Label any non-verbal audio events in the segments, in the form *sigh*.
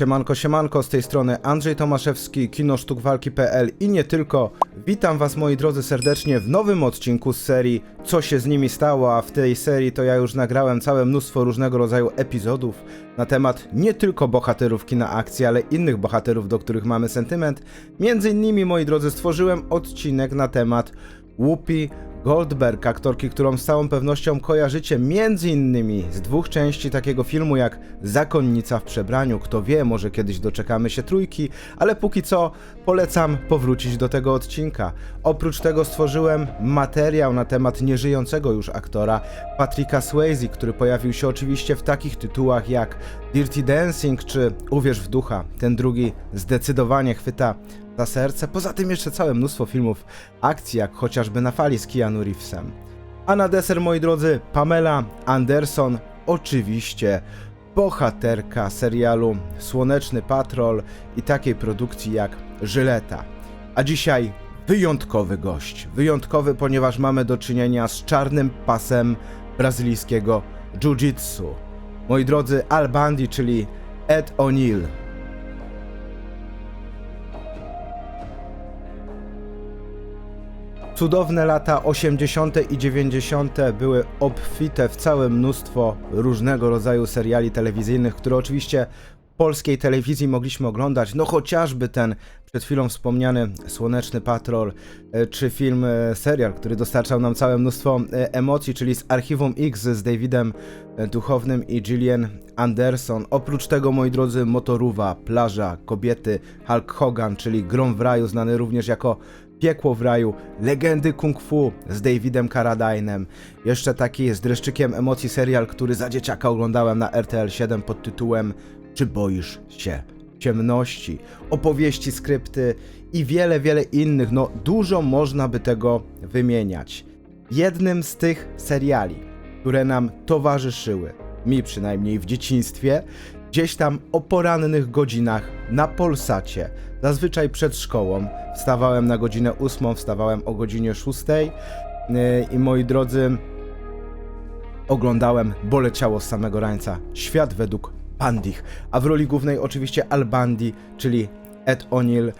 Siemanko, siemanko, z tej strony Andrzej Tomaszewski, kinosztukwalki.pl i nie tylko. Witam was moi drodzy serdecznie w nowym odcinku z serii Co się z nimi stało, a w tej serii to ja już nagrałem całe mnóstwo różnego rodzaju epizodów na temat nie tylko bohaterów kina akcji, ale innych bohaterów, do których mamy sentyment. Między innymi moi drodzy stworzyłem odcinek na temat Whoopi Goldberg, aktorki, którą z całą pewnością kojarzycie innymi z dwóch części takiego filmu jak Zakonnica w przebraniu. Kto wie, może kiedyś doczekamy się trójki, ale póki co polecam powrócić do tego odcinka. Oprócz tego stworzyłem materiał na temat nieżyjącego już aktora Patricka Swayze, który pojawił się oczywiście w takich tytułach jak Dirty Dancing czy Uwierz w ducha. Ten drugi zdecydowanie chwyta za serce. Poza tym jeszcze całe mnóstwo filmów akcji, jak chociażby na fali z Keanu Reevesem. A na deser, moi drodzy, Pamela Anderson, oczywiście bohaterka serialu Słoneczny Patrol i takiej produkcji jak Żyleta. A dzisiaj wyjątkowy gość. Wyjątkowy, ponieważ mamy do czynienia z czarnym pasem brazylijskiego jiu-jitsu. Moi drodzy, Al Bundy, czyli Ed O'Neill. Cudowne lata 80. i 90. były obfite w całe mnóstwo różnego rodzaju seriali telewizyjnych, które oczywiście polskiej telewizji mogliśmy oglądać. No chociażby ten przed chwilą wspomniany Słoneczny Patrol, e, czy film, e, serial, który dostarczał nam całe mnóstwo e, emocji, czyli z Archiwum X z Davidem Duchownym i Gillian Anderson. Oprócz tego, moi drodzy, Motoruwa, Plaża, Kobiety, Hulk Hogan, czyli Grom w raju, znany również jako Piekło w raju, legendy kung fu z Davidem Carradinem. Jeszcze taki z dreszczykiem emocji serial, który za dzieciaka oglądałem na RTL 7 pod tytułem Czy boisz się ciemności? Opowieści, skrypty i wiele, wiele innych. No dużo można by tego wymieniać. Jednym z tych seriali, które nam towarzyszyły, mi przynajmniej w dzieciństwie, gdzieś tam o porannych godzinach na Polsacie, zazwyczaj przed szkołą. Wstawałem na godzinę 8, wstawałem o godzinie 6 yy, i moi drodzy, oglądałem Boleciało z samego rańca. Świat według Bandich, a w roli głównej oczywiście Al Bundy, czyli Ed O'Neill.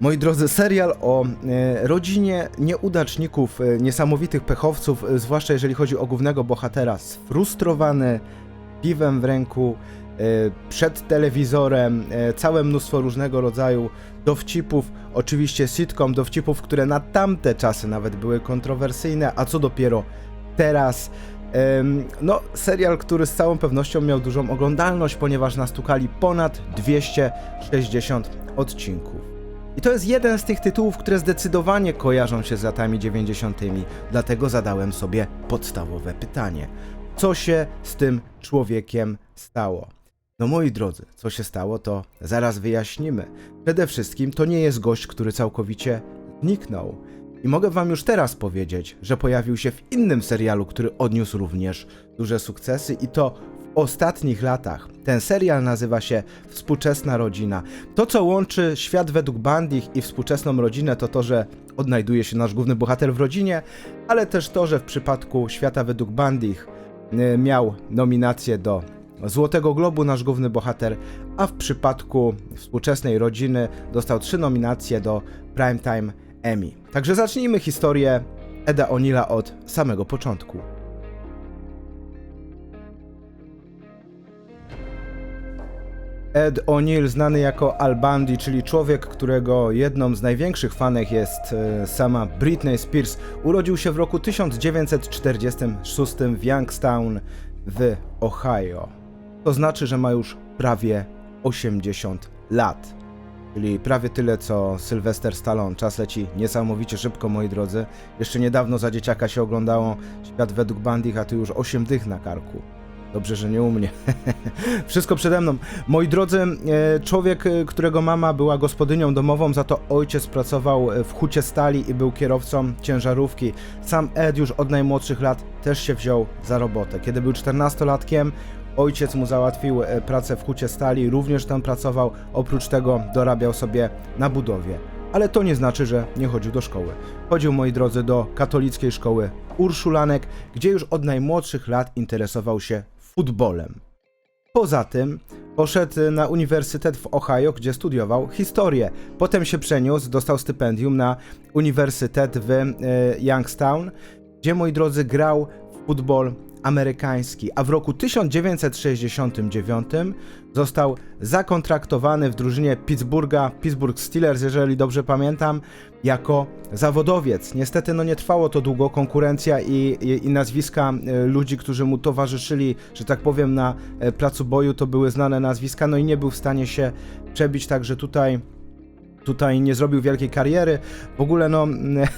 Moi drodzy, serial o e, rodzinie nieudaczników, e, niesamowitych pechowców, zwłaszcza jeżeli chodzi o głównego bohatera, sfrustrowany, piwem w ręku, przed telewizorem, e, całe mnóstwo różnego rodzaju dowcipów, oczywiście sitcom, dowcipów, które na tamte czasy nawet były kontrowersyjne, a co dopiero teraz. No, serial, który z całą pewnością miał dużą oglądalność, ponieważ nastukali ponad 260 odcinków. I to jest jeden z tych tytułów, które zdecydowanie kojarzą się z latami 90., dlatego zadałem sobie podstawowe pytanie. Co się z tym człowiekiem stało? No moi drodzy, co się stało, to zaraz wyjaśnimy. Przede wszystkim to nie jest gość, który całkowicie zniknął. I mogę wam już teraz powiedzieć, że pojawił się w innym serialu, który odniósł również duże sukcesy i to w ostatnich latach. Ten serial nazywa się Współczesna Rodzina. To, co łączy świat według Bandich i współczesną rodzinę, to to, że odnajduje się nasz główny bohater w rodzinie, ale też to, że w przypadku świata według Bandich y, miał nominację do Złotego Globu nasz główny bohater, a w przypadku współczesnej rodziny dostał trzy nominacje do Primetime Emmy. Także zacznijmy historię Eda O'Neilla od samego początku. Ed O'Neill, znany jako Al Bundy, czyli człowiek, którego jedną z największych fanek jest e, sama Britney Spears, urodził się w roku 1946 w Youngstown w Ohio. To znaczy, że ma już prawie 80 lat. Czyli prawie tyle co Sylvester Stallone. Czas leci niesamowicie szybko, moi drodzy. Jeszcze niedawno za dzieciaka się oglądało Świat według Bandich, a tu już 8 dych na karku. Dobrze, że nie u mnie. *laughs* Wszystko przede mną. Moi drodzy, e, człowiek, e, którego mama była gospodynią domową, za to ojciec pracował w hucie stali i był kierowcą ciężarówki. Sam Ed już od najmłodszych lat też się wziął za robotę. Kiedy był 14-latkiem, ojciec mu załatwił e, pracę w hucie stali, również tam pracował, oprócz tego dorabiał sobie na budowie. Ale to nie znaczy, że nie chodził do szkoły. Chodził, moi drodzy, do katolickiej szkoły Urszulanek, gdzie już od najmłodszych lat interesował się futbolem. Poza tym Poszedł na uniwersytet w Ohio, gdzie studiował historię. Potem się przeniósł, dostał stypendium na uniwersytet w y, Youngstown, gdzie, moi drodzy, grał w futbol amerykański, a w roku 1969 został zakontraktowany w drużynie Pittsburgha, Pittsburgh Steelers, jeżeli dobrze pamiętam, jako zawodowiec. Niestety no nie trwało to długo, konkurencja i, i, i nazwiska e, ludzi, którzy mu towarzyszyli, że tak powiem, na e, placu boju, to były znane nazwiska, no i nie był w stanie się przebić, także tutaj tutaj nie zrobił wielkiej kariery. W ogóle no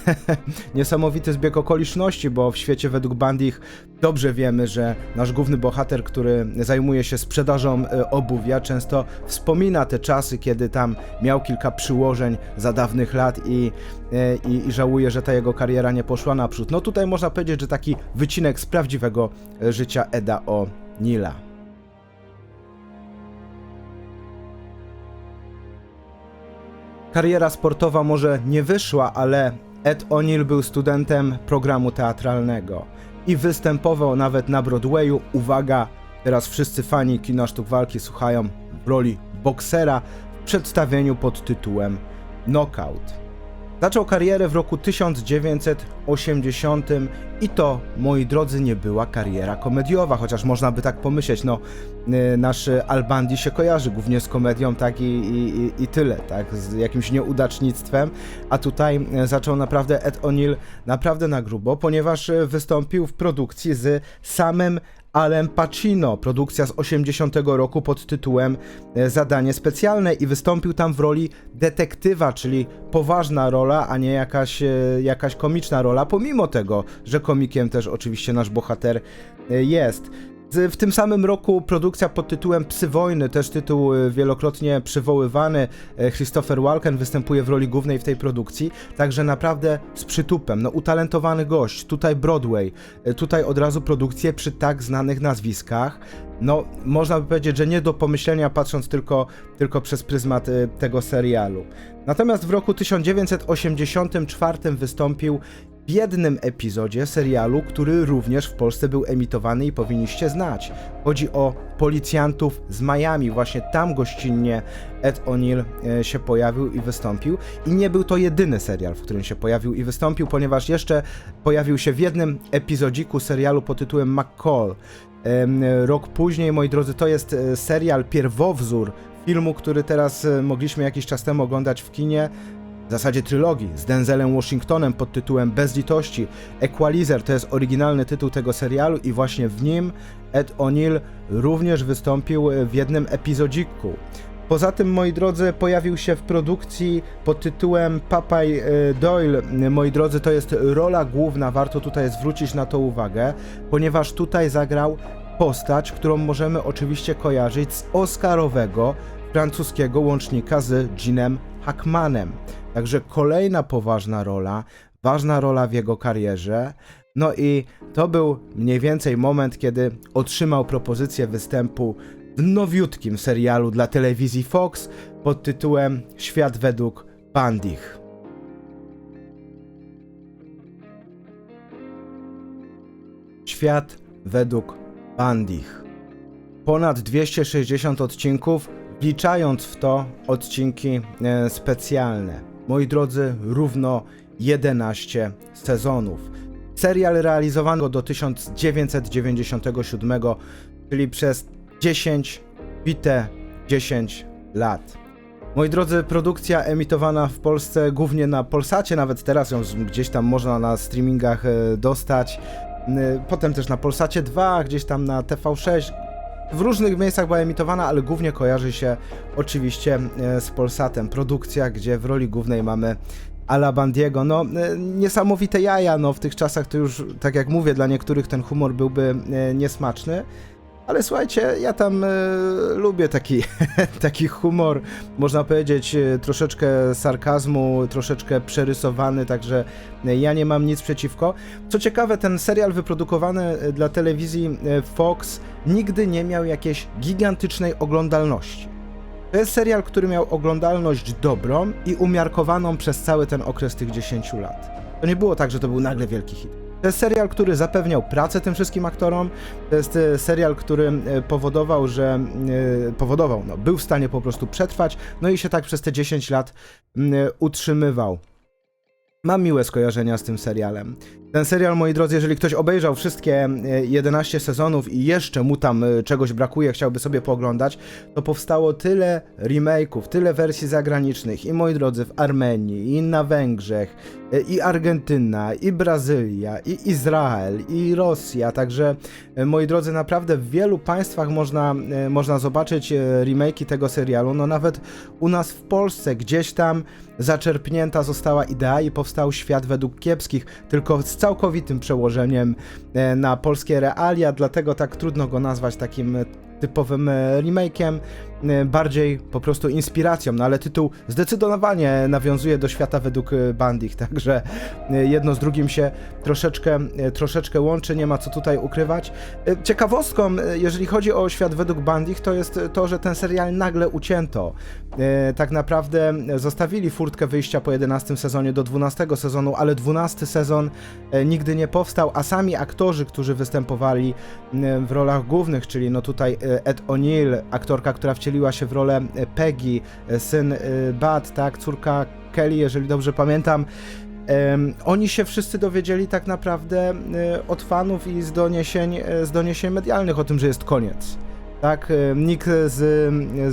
*laughs* niesamowity zbieg okoliczności, bo w świecie według Bandich dobrze wiemy, że nasz główny bohater, który zajmuje się sprzedażą e, obuwia, często wspomina te czasy, kiedy tam miał kilka przyłożeń za dawnych lat i, e, i, i żałuje, że ta jego kariera nie poszła naprzód. No tutaj można powiedzieć, że taki wycinek z prawdziwego e, życia Eda O. Kariera sportowa może nie wyszła, ale Ed O'Neill był studentem programu teatralnego i występował nawet na Broadwayu. Uwaga, teraz wszyscy fani kina sztuk walki słuchają w roli boksera w przedstawieniu pod tytułem Knockout. Zaczął karierę w roku 1980 i to, moi drodzy, nie była kariera komediowa, chociaż można by tak pomyśleć, no y, nasz Albandi się kojarzy głównie z komedią, tak i, i, i tyle, tak, z jakimś nieudacznictwem, a tutaj y, zaczął naprawdę Ed O'Neill naprawdę na grubo, ponieważ y, wystąpił w produkcji z samym Alem Pacino, produkcja z 80 roku pod tytułem e, Zadanie specjalne i wystąpił tam w roli detektywa, czyli poważna rola, a nie jakaś, e, jakaś komiczna rola, pomimo tego, że komikiem też oczywiście nasz bohater e, jest. W tym samym roku produkcja pod tytułem Psy Wojny, też tytuł y, wielokrotnie przywoływany. E, Christopher Walken występuje w roli głównej w tej produkcji, także naprawdę z przytupem. No, utalentowany gość, tutaj Broadway, e, tutaj od razu produkcje przy tak znanych nazwiskach. No, można by powiedzieć, że nie do pomyślenia, patrząc tylko, tylko przez pryzmat tego serialu. Natomiast w roku 1984 wystąpił w jednym epizodzie serialu, który również w Polsce był emitowany i powinniście znać. Chodzi o policjantów z Miami. Właśnie tam gościnnie Ed O'Neill e, się pojawił i wystąpił. I nie był to jedyny serial, w którym się pojawił i wystąpił, ponieważ jeszcze pojawił się w jednym epizodziku serialu pod tytułem McCall. Rok później, moi drodzy, to jest e, serial pierwowzór filmu, który teraz e, mogliśmy jakiś czas temu oglądać w kinie w zasadzie trylogii z Denzelem Washingtonem pod tytułem Bez litości. Equalizer to jest oryginalny tytuł tego serialu i właśnie w nim Ed O'Neill również wystąpił w jednym epizodziku. Poza tym, moi drodzy, pojawił się w produkcji pod tytułem Papaj e, Doyle. Moi drodzy, to jest rola główna, warto tutaj zwrócić na to uwagę, ponieważ tutaj zagrał postać, którą możemy oczywiście kojarzyć z Oscarowego francuskiego łącznika z Ginem Hackmanem. Także kolejna poważna rola, ważna rola w jego karierze. No i to był mniej więcej moment, kiedy otrzymał propozycję występu w nowiutkim serialu dla telewizji Fox pod tytułem Świat według Bandich. Świat według Bandich. Ponad 260 odcinków, wliczając w to odcinki e, specjalne moi drodzy, równo 11 sezonów. Serial realizowano do 1997, czyli przez 10, bite 10 lat. Moi drodzy, produkcja emitowana w Polsce głównie na Polsacie, nawet teraz ją gdzieś tam można na streamingach e, dostać. Potem też na Polsacie 2, gdzieś tam na TV6, w różnych miejscach była emitowana, ale głównie kojarzy się oczywiście e, z Polsatem. Produkcja, gdzie w roli głównej mamy Ala Bandiego. No, e, niesamowite jaja, no w tych czasach to już, tak jak mówię, dla niektórych ten humor byłby e, niesmaczny. Ale słuchajcie, ja tam y, lubię taki, *laughs* taki humor, można powiedzieć, troszeczkę sarkazmu, troszeczkę przerysowany, także ja nie mam nic przeciwko. Co ciekawe, ten serial wyprodukowany dla telewizji Fox nigdy nie miał jakiejś gigantycznej oglądalności. To jest serial, który miał oglądalność dobrą i umiarkowaną przez cały ten okres tych 10 lat. To nie było tak, że to był nagle wielki hit. To jest serial, który zapewniał pracę tym wszystkim aktorom. To jest e, serial, który e, powodował, że e, powodował, no, był w stanie po prostu przetrwać, no i się tak przez te 10 lat m, utrzymywał. Mam miłe skojarzenia z tym serialem. Ten serial, moi drodzy, jeżeli ktoś obejrzał wszystkie e, 11 sezonów i jeszcze mu tam e, czegoś brakuje, chciałby sobie pooglądać, to powstało tyle remake'ów, tyle wersji zagranicznych i moi drodzy w Armenii, i na Węgrzech, e, i Argentyna, i Brazylia, i Izrael, i Rosja, także e, moi drodzy, naprawdę w wielu państwach można, e, można zobaczyć e, remake'i tego serialu, no nawet u nas w Polsce gdzieś tam zaczerpnięta została idea i powstał świat według kiepskich, tylko z całkowitym przełożeniem e, na polskie realia, dlatego tak trudno go nazwać takim typowym e, remake'iem, bardziej po prostu inspiracją, no ale tytuł zdecydowanie nawiązuje do świata według e, Bandich, *laughs* także e, jedno z drugim się troszeczkę, troszeczkę łączy, nie ma co tutaj ukrywać. Ciekawostką, jeżeli chodzi o świat według Bandich, to jest to, że ten serial nagle ucięto. Tak naprawdę zostawili furtkę wyjścia po 11 sezonie do 12 sezonu, ale 12 sezon nigdy nie powstał, a sami aktorzy, którzy występowali w rolach głównych, czyli no tutaj Ed O'Neill, aktorka, która wcieliła się w rolę e, Peggy, e, syn e, Bud, tak, córka Kelly, jeżeli dobrze pamiętam, oni się wszyscy dowiedzieli tak naprawdę od fanów i z doniesień, z doniesień medialnych o tym, że jest koniec. Tak, e, nikt z,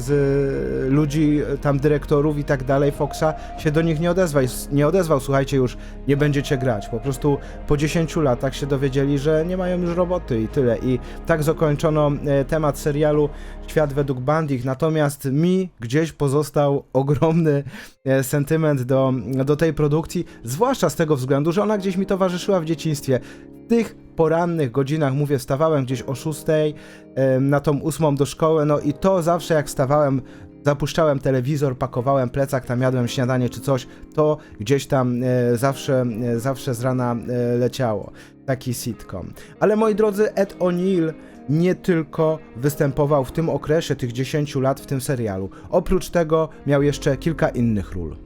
z ludzi, tam dyrektorów i tak dalej, Foxa się do nich nie odezwał, nie odezwał, słuchajcie, już nie będziecie grać. Po prostu po 10 latach się dowiedzieli, że nie mają już roboty i tyle. I tak zakończono e, temat serialu Świat według Bandich, natomiast mi gdzieś pozostał ogromny e, sentyment do, do tej produkcji, zwłaszcza z tego względu, że ona gdzieś mi towarzyszyła w dzieciństwie. Tych porannych godzinach, mówię, wstawałem gdzieś o 6 e, na tą ósmą do szkoły, no i to zawsze jak wstawałem, zapuszczałem telewizor, pakowałem plecak, tam jadłem śniadanie czy coś, to gdzieś tam e, zawsze, e, zawsze z rana e, leciało. Taki sitcom. Ale moi drodzy, Ed O'Neill nie tylko występował w tym okresie tych 10 lat w tym serialu. Oprócz tego miał jeszcze kilka innych ról.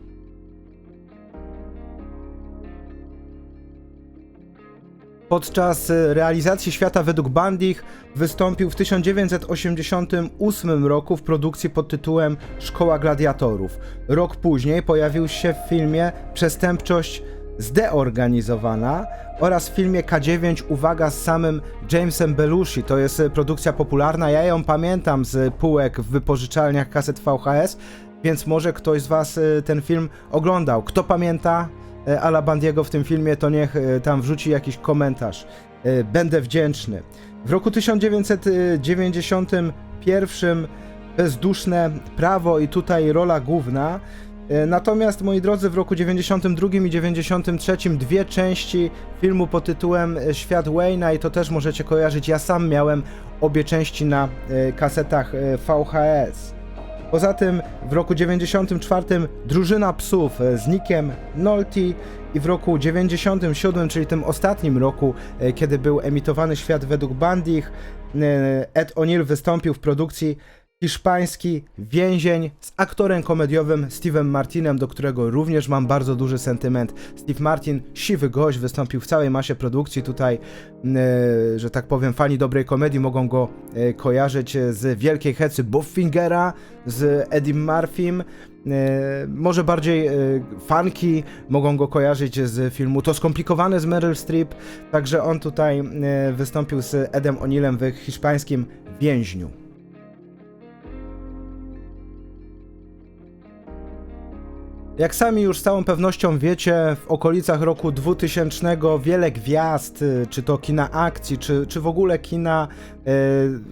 Podczas y, realizacji Świata według Bandich wystąpił w 1988 roku w produkcji pod tytułem Szkoła Gladiatorów. Rok później pojawił się w filmie Przestępczość zdeorganizowana oraz w filmie K9 Uwaga z samym Jamesem Belushi. To jest y, produkcja popularna, ja ją pamiętam z półek w wypożyczalniach kaset VHS, więc może ktoś z Was y, ten film oglądał. Kto pamięta Ala Bandiego w tym filmie, to niech e, tam wrzuci jakiś komentarz. E, Będę wdzięczny. W roku 1991 bezduszne prawo i tutaj rola główna. E, Natomiast, moi drodzy, w roku 92 i 93 dwie części filmu pod tytułem e, Świat Wayne'a i to też możecie kojarzyć. Ja sam miałem obie części na e, kasetach e, VHS. Poza tym w roku 94 Drużyna Psów e, z Nickiem Nolte i w roku 97, czyli tym ostatnim roku, e, kiedy był emitowany Świat według Bandich, e, Ed O'Neill wystąpił w produkcji Hiszpański więzień z aktorem komediowym Steve'em Martinem, do którego również mam bardzo duży sentyment. Steve Martin, siwy gość, wystąpił w całej masie produkcji. Tutaj, e, że tak powiem, fani dobrej komedii mogą go e, kojarzyć z Wielkiej Hecy Buffingera, z Eddie Murphym. E, może bardziej e, fanki mogą go kojarzyć z filmu To skomplikowane z Meryl Streep, także on tutaj e, wystąpił z Edem O'Neillem w hiszpańskim więźniu. Jak sami już z całą pewnością wiecie, w okolicach roku 2000 wiele gwiazd, y, czy to kina akcji, czy, czy w ogóle kina e,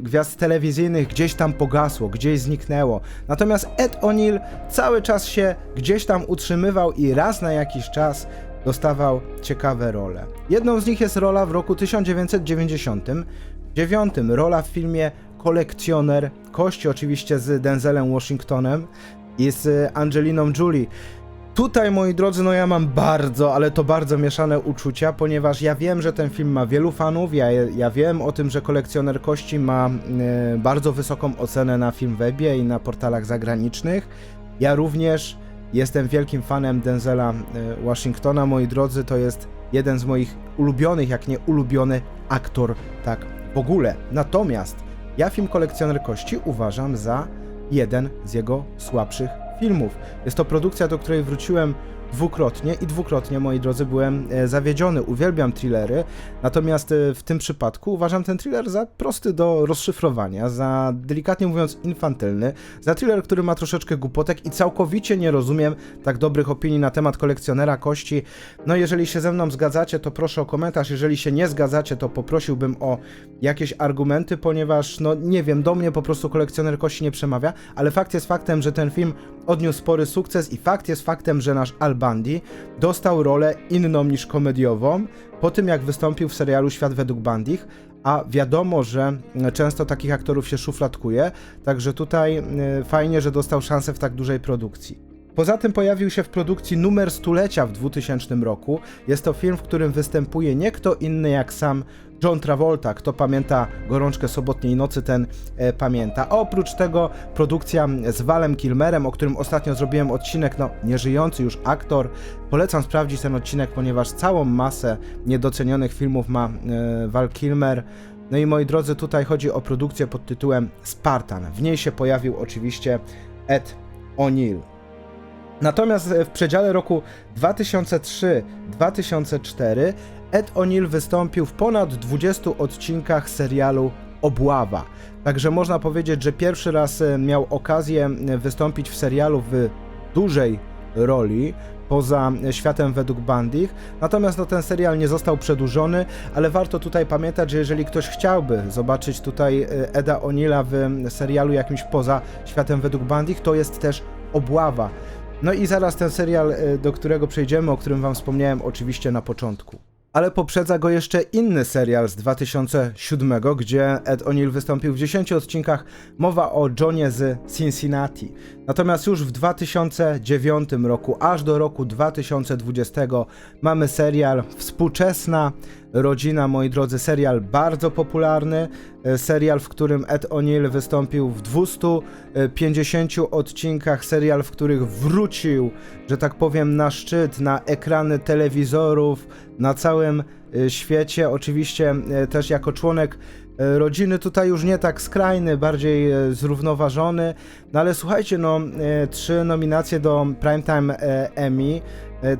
gwiazd telewizyjnych gdzieś tam pogasło, gdzieś zniknęło. Natomiast Ed O'Neill cały czas się gdzieś tam utrzymywał i raz na jakiś czas dostawał ciekawe role. Jedną z nich jest rola w roku 1999, rola w filmie Kolekcjoner, kości oczywiście z Denzelem Washingtonem i z Angeliną Jolie. Tutaj, moi drodzy, no ja mam bardzo, ale to bardzo mieszane uczucia, ponieważ ja wiem, że ten film ma wielu fanów, ja, ja wiem o tym, że kolekcjoner kości ma e, bardzo wysoką ocenę na Filmwebie i na portalach zagranicznych. Ja również Jestem wielkim fanem Denzela e, Washingtona, moi drodzy, to jest jeden z moich ulubionych, jak nie ulubiony aktor, tak w ogóle. Natomiast ja film Kolekcjoner Kości uważam za jeden z jego słabszych filmów. Jest to produkcja, do której wróciłem dwukrotnie i dwukrotnie, moi drodzy, byłem e, zawiedziony. Uwielbiam thrillery, natomiast e, w tym przypadku uważam ten thriller za prosty do rozszyfrowania, za delikatnie mówiąc infantylny, za thriller, który ma troszeczkę głupotek i całkowicie nie rozumiem tak dobrych opinii na temat kolekcjonera kości. No jeżeli się ze mną zgadzacie, to proszę o komentarz, jeżeli się nie zgadzacie, to poprosiłbym o jakieś argumenty, ponieważ, no nie wiem, do mnie po prostu kolekcjoner kości nie przemawia, ale fakt jest faktem, że ten film odniósł spory sukces i fakt jest faktem, że nasz Al dostał rolę inną niż komediową po tym, jak wystąpił w serialu Świat według Bandich, a wiadomo, że e, często takich aktorów się szufladkuje, także tutaj e, fajnie, że dostał szansę w tak dużej produkcji. Poza tym pojawił się w produkcji numer stulecia w 2000 roku. Jest to film, w którym występuje nie kto inny jak sam John Travolta. Kto pamięta Gorączkę Sobotniej Nocy, ten e, pamięta. A oprócz tego produkcja z Walem Kilmerem, o którym ostatnio zrobiłem odcinek, no nieżyjący już aktor. Polecam sprawdzić ten odcinek, ponieważ całą masę niedocenionych filmów ma e, Val Kilmer. No i moi drodzy, tutaj chodzi o produkcję pod tytułem Spartan. W niej się pojawił oczywiście Ed O'Neill. Natomiast w przedziale roku 2003-2004 Ed O'Neill wystąpił w ponad 20 odcinkach serialu Obława. Także można powiedzieć, że pierwszy raz e, miał okazję e, wystąpić w serialu w dużej roli poza e, światem według Bandich. Natomiast no, ten serial nie został przedłużony, ale warto tutaj pamiętać, że jeżeli ktoś chciałby zobaczyć tutaj Eda O'Neilla w serialu jakimś poza światem według Bandich, to jest też Obława. No i zaraz ten serial, y, do którego przejdziemy, o którym wam wspomniałem oczywiście na początku. Ale poprzedza go jeszcze inny serial z 2007, gdzie Ed O'Neill wystąpił w 10 odcinkach. Mowa o Johnie z Cincinnati. Natomiast już w 2009 roku, aż do roku 2020, mamy serial Współczesna Rodzina, moi drodzy, serial bardzo popularny. e, Serial, w którym Ed O'Neill wystąpił w 250 odcinkach. Serial, w których wrócił, że tak powiem, na szczyt, na ekrany telewizorów, na całym e, świecie. Oczywiście e, też jako członek e, rodziny tutaj już nie tak skrajny, bardziej zrównoważony. No ale słuchajcie, no trzy nominacje do Primetime e, Emmy.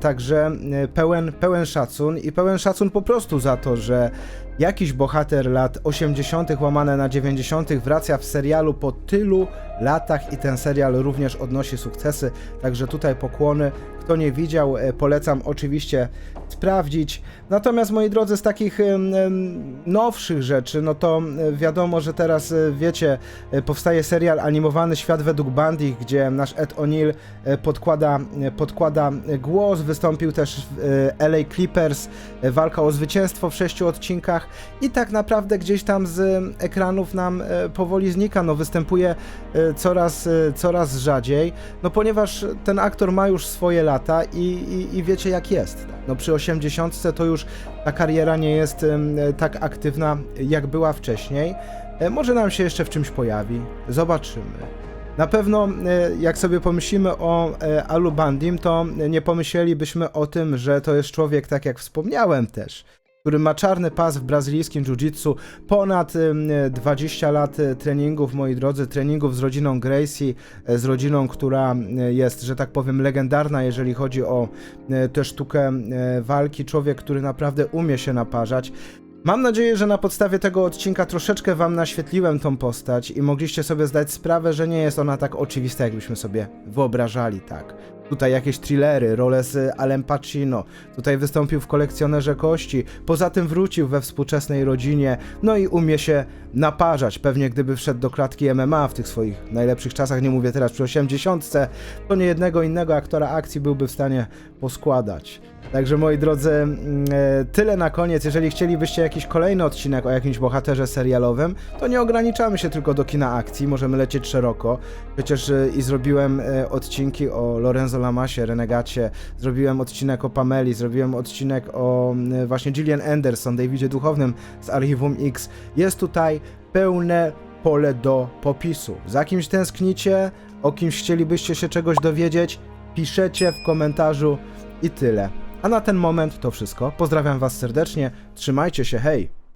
Także pełen, pełen szacun i pełen szacun po prostu za to, że jakiś bohater lat 80., łamane na 90., wraca w serialu po tylu latach i ten serial również odnosi sukcesy. Także tutaj pokłony. Kto nie widział, e, polecam oczywiście sprawdzić. Natomiast moi drodzy, z takich nowszych rzeczy, no to wiadomo, że teraz e, wiecie, e, powstaje serial animowany Świat według Bandich, gdzie nasz Ed O'Neill podkłada, podkłada głos, wystąpił też w LA Clippers, walka o zwycięstwo w sześciu odcinkach. I tak naprawdę gdzieś tam z ekranów nam powoli znika, no występuje coraz, coraz rzadziej, no ponieważ ten aktor ma już swoje lata i, i, i wiecie jak jest. No przy 80 to już ta kariera nie jest tak aktywna jak była wcześniej. E, Może nam się jeszcze w czymś pojawi, zobaczymy. Na pewno, e, jak sobie pomyślimy o e, Alu Bandim, to nie pomyślelibyśmy o tym, że to jest człowiek, tak jak wspomniałem też, który ma czarny pas w brazylijskim jiu-jitsu, ponad em, 20 lat e, treningów, moi drodzy, treningów z rodziną Gracie, e, z rodziną, która e, jest, że tak powiem, legendarna, jeżeli chodzi o tę sztukę walki. Człowiek, który naprawdę umie się naparzać. Mam nadzieję, że na podstawie tego odcinka troszeczkę wam naświetliłem tą postać i mogliście sobie zdać sprawę, że nie jest ona tak oczywista, jakbyśmy sobie wyobrażali, tak. Tutaj jakieś thrillery, role z Alem Pacino, tutaj wystąpił w kolekcjonerze kości, poza tym wrócił we współczesnej rodzinie, no i umie się naparzać. Pewnie gdyby wszedł do klatki MMA w tych swoich najlepszych czasach, nie mówię teraz przy 80, to nie jednego innego aktora akcji byłby w stanie poskładać. Także moi drodzy, mm, e, tyle na koniec. Jeżeli chcielibyście jakiś kolejny odcinek o jakimś bohaterze serialowym, to nie ograniczamy się tylko do kina akcji, możemy lecieć szeroko. Przecież e, i zrobiłem e, odcinki o Lorenzo Lamasie, Renegacie, zrobiłem odcinek o Pameli, zrobiłem odcinek o mm, właśnie Gillian Anderson, Davidzie Duchownym z Archiwum X. Jest tutaj pełne pole do popisu. Za kimś tęsknicie, o kimś chcielibyście się czegoś dowiedzieć, piszecie w komentarzu i tyle. A na ten moment to wszystko. Pozdrawiam Was serdecznie, trzymajcie się, hej!